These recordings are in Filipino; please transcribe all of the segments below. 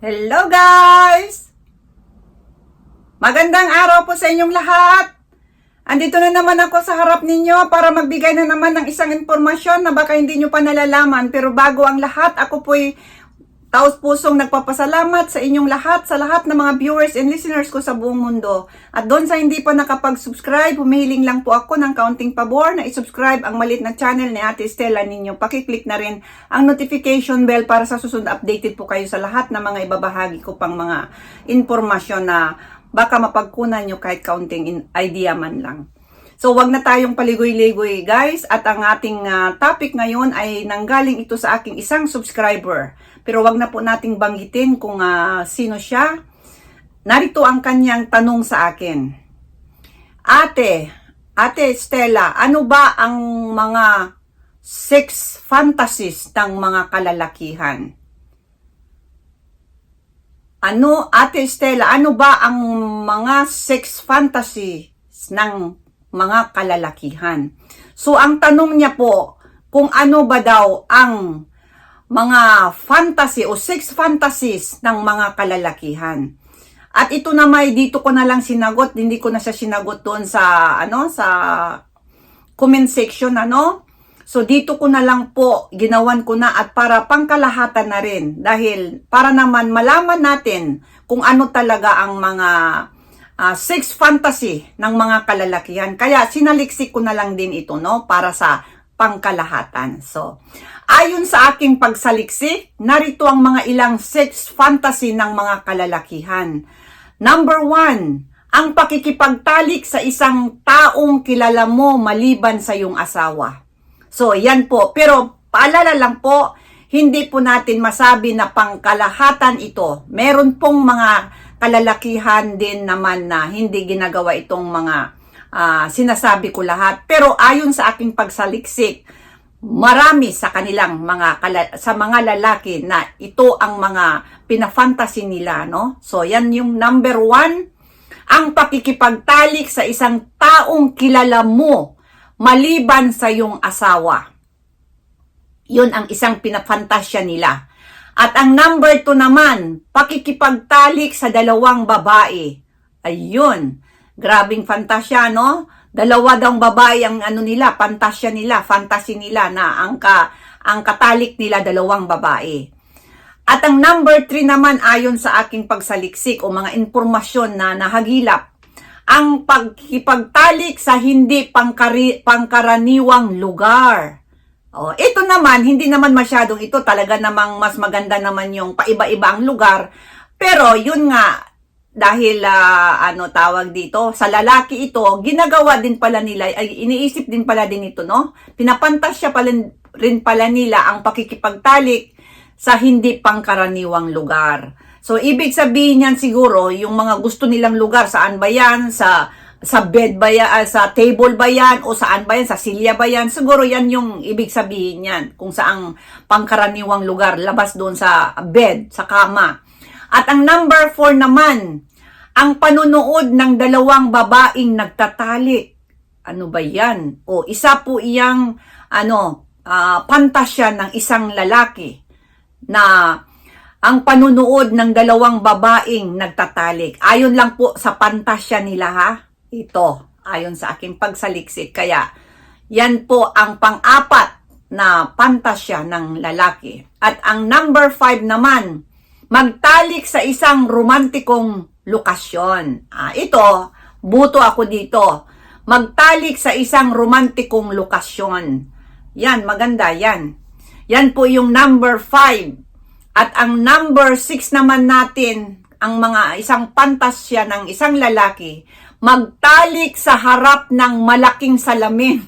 Hello guys! Magandang araw po sa inyong lahat! Andito na naman ako sa harap ninyo para magbigay na naman ng isang impormasyon na baka hindi nyo pa nalalaman. Pero bago ang lahat, ako po'y taos pusong nagpapasalamat sa inyong lahat, sa lahat ng mga viewers and listeners ko sa buong mundo. At doon sa hindi pa nakapag-subscribe, humihiling lang po ako ng kaunting pabor na isubscribe ang malit na channel ni Ate Stella ninyo. Pakiclick na rin ang notification bell para sa susunod updated po kayo sa lahat ng mga ibabahagi ko pang mga informasyon na baka mapagkunan nyo kahit kaunting in- idea man lang. So, wag na tayong paligoy-ligoy, guys. At ang ating ah, topic ngayon ay nanggaling ito sa aking isang subscriber. Pero wag na po nating banggitin kung ah, sino siya. Narito ang kanyang tanong sa akin. Ate, Ate Stella, ano ba ang mga sex fantasies ng mga kalalakihan? Ano, Ate Stella, ano ba ang mga sex fantasies ng mga kalalakihan? So, ang tanong niya po, kung ano ba daw ang mga fantasy o sex fantasies ng mga kalalakihan. At ito na may dito ko na lang sinagot, hindi ko na siya sinagot doon sa ano sa comment section ano. So dito ko na lang po ginawan ko na at para pangkalahatan na rin dahil para naman malaman natin kung ano talaga ang mga ah, sex fantasy ng mga kalalakihan. Kaya sinaliksik ko na lang din ito no para sa pangkalahatan. So, ayon sa aking pagsaliksik, narito ang mga ilang sex fantasy ng mga kalalakihan. Number one, ang pakikipagtalik sa isang taong kilala mo maliban sa iyong asawa. So, yan po. Pero, paalala lang po, hindi po natin masabi na pangkalahatan ito. Meron pong mga kalalakihan din naman na hindi ginagawa itong mga ah, sinasabi ko lahat. Pero ayon sa aking pagsaliksik, marami sa kanilang mga sa mga lalaki na ito ang mga pinafantasy nila, no? So, yan yung number one, ang pakikipagtalik sa isang taong kilala mo maliban sa iyong asawa. Yun ang isang pinafantasya nila. At ang number two naman, pakikipagtalik sa dalawang babae. Ayun, grabing fantasya, no? Dalawa daw babae ang ano nila, fantasya nila, fantasy nila na ang, ka, ang katalik nila dalawang babae. At ang number three naman ayon sa aking pagsaliksik o mga impormasyon na nahagilap, ang pagkipagtalik sa hindi pangkari, pangkaraniwang lugar. Oh, ito naman, hindi naman masyadong ito. Talaga namang mas maganda naman yung paiba-iba ang lugar. Pero yun nga, dahil ah, ano tawag dito, sa lalaki ito, ginagawa din pala nila, ay iniisip din pala din ito, no? Pinapantasya pala, rin pala nila ang pakikipagtalik sa hindi pangkaraniwang lugar. So, ibig sabihin yan siguro, yung mga gusto nilang lugar, saan ba yan? Sa, sa bed ba yan? ah, sa table ba yan? O saan ba yan? Sa silya ba yan? Siguro yan yung ibig sabihin yan. Kung saang pangkaraniwang lugar, labas doon sa bed, sa kama. At ang number four naman, ang panunood ng dalawang babaeng nagtatalik. Ano ba yan? O isa po iyang ano, ah, pantasya ng isang lalaki na ang panunood ng dalawang babaeng nagtatalik. Ayon lang po sa pantasya nila ha. Ito, ayon sa aking pagsaliksik. Kaya, yan po ang pang-apat na pantasya ng lalaki. At ang number five naman, magtalik sa isang romantikong lokasyon. Ah, ito, buto ako dito. Magtalik sa isang romantikong lokasyon. Yan, maganda yan. Yan po yung number 5. At ang number 6 naman natin, ang mga isang pantasya ng isang lalaki, magtalik sa harap ng malaking salamin.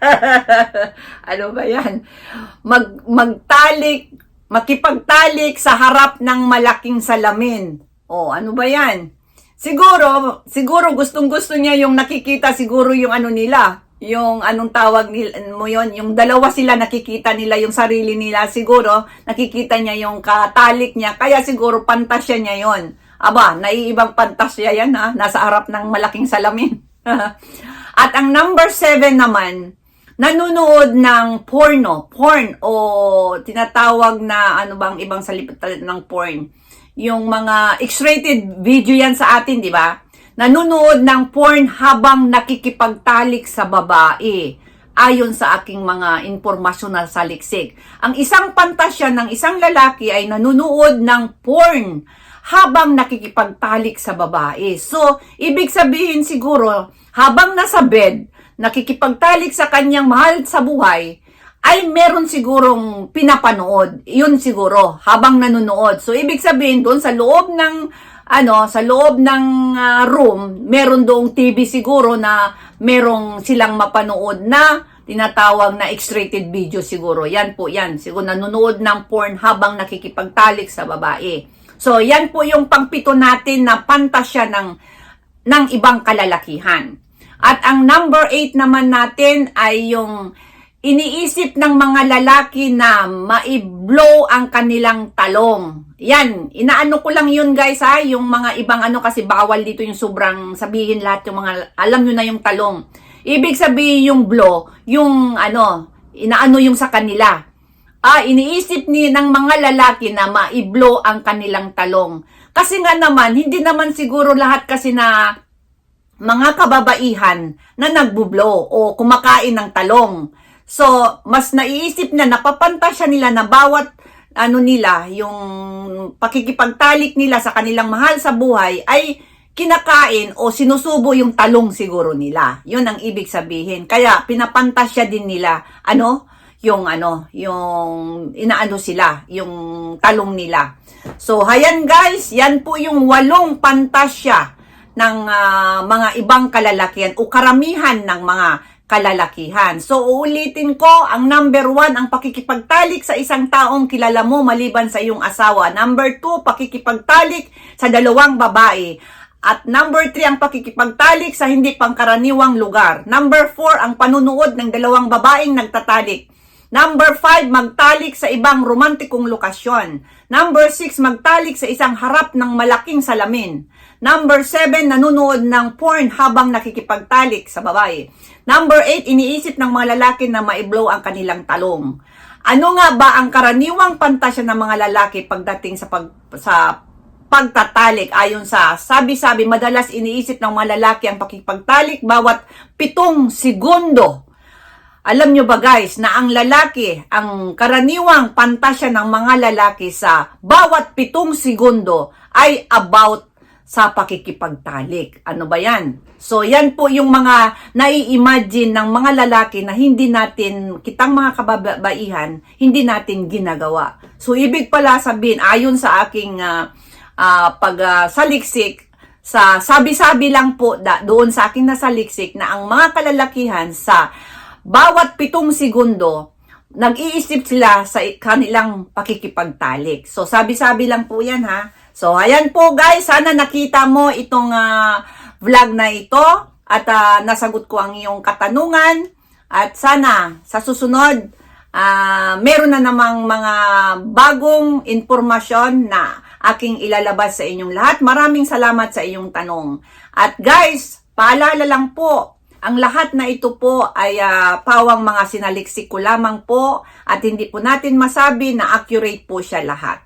ano ba yan? Mag, magtalik, makipagtalik sa harap ng malaking salamin. O, ano ba yan? Siguro, siguro gustong gusto niya yung nakikita siguro yung ano nila, yung anong tawag nila mo yon yung dalawa sila nakikita nila yung sarili nila siguro nakikita niya yung katalik niya kaya siguro pantasya niya yon aba naiibang pantasya yan ha nasa harap ng malaking salamin at ang number seven naman nanonood ng porno, porn o tinatawag na ano bang ibang salita ng porn. Yung mga X-rated video yan sa atin, di ba? Nanonood ng porn habang nakikipagtalik sa babae ayon sa aking mga impormasyon na saliksik. Ang isang pantasya ng isang lalaki ay nanonood ng porn habang nakikipagtalik sa babae. So, ibig sabihin siguro, habang nasa bed, nakikipagtalik sa kanyang mahal sa buhay, ay meron sigurong pinapanood. Yun siguro, habang nanonood. So, ibig sabihin doon sa loob ng ano, sa loob ng ah, room, meron doong TV siguro na merong silang mapanood na tinatawag na X-rated video siguro. Yan po, yan. Siguro nanonood ng porn habang nakikipagtalik sa babae. So, yan po yung pangpito natin na pantasya ng, ng ibang kalalakihan. At ang number 8 naman natin ay yung iniisip ng mga lalaki na maiblow ang kanilang talong. Yan, inaano ko lang yun guys ha, yung mga ibang ano kasi bawal dito yung sobrang sabihin lahat yung mga, alam nyo na yung talong. Ibig sabihin yung blow, yung ano, inaano yung sa kanila. Ah, iniisip ni ng mga lalaki na maiblow ang kanilang talong. Kasi nga naman, hindi naman siguro lahat kasi na mga kababaihan na nagbublo o kumakain ng talong. So, mas naiisip na napapantasya nila na bawat ano nila, yung pakikipagtalik nila sa kanilang mahal sa buhay ay kinakain o sinusubo yung talong siguro nila. Yun ang ibig sabihin. Kaya pinapantasya din nila, ano, yung ano, yung inaano sila, yung talong nila. So, hayan guys, yan po yung walong pantasya ng ah, mga ibang kalalakihan o karamihan ng mga kalalakihan. So, uulitin ko, ang number one, ang pakikipagtalik sa isang taong kilala mo maliban sa iyong asawa. Number two, pakikipagtalik sa dalawang babae. At number three, ang pakikipagtalik sa hindi pangkaraniwang lugar. Number four, ang panunood ng dalawang babaeng nagtatalik. Number 5, magtalik sa ibang romantikong lokasyon. Number 6, magtalik sa isang harap ng malaking salamin. Number 7, nanonood ng porn habang nakikipagtalik sa babae. Number 8, iniisip ng mga lalaki na maiblow ang kanilang talong. Ano nga ba ang karaniwang pantasya ng mga lalaki pagdating sa pag sa pagtatalik ayon sa sabi-sabi madalas iniisip ng mga lalaki ang pakipagtalik bawat pitong segundo alam nyo ba guys na ang lalaki, ang karaniwang pantasya ng mga lalaki sa bawat pitong segundo ay about sa pakikipagtalik. Ano ba yan? So yan po yung mga nai-imagine ng mga lalaki na hindi natin, kitang mga kababaihan, hindi natin ginagawa. So ibig pala sabihin, ayon sa aking ah, ah, pagsaliksik, sa sabi-sabi lang po da, doon sa aking nasaliksik na ang mga kalalakihan sa bawat pitong segundo, nag-iisip sila sa kanilang pakikipagtalik. So, sabi-sabi lang po yan ha. So, ayan po guys, sana nakita mo itong ah, vlog na ito at ah, nasagot ko ang iyong katanungan. At sana sa susunod, ah, meron na namang mga bagong impormasyon na aking ilalabas sa inyong lahat. Maraming salamat sa iyong tanong. At guys, paalala lang po, ang lahat na ito po ay ah, pawang mga sinaliksik ko lamang po at hindi po natin masabi na accurate po siya lahat.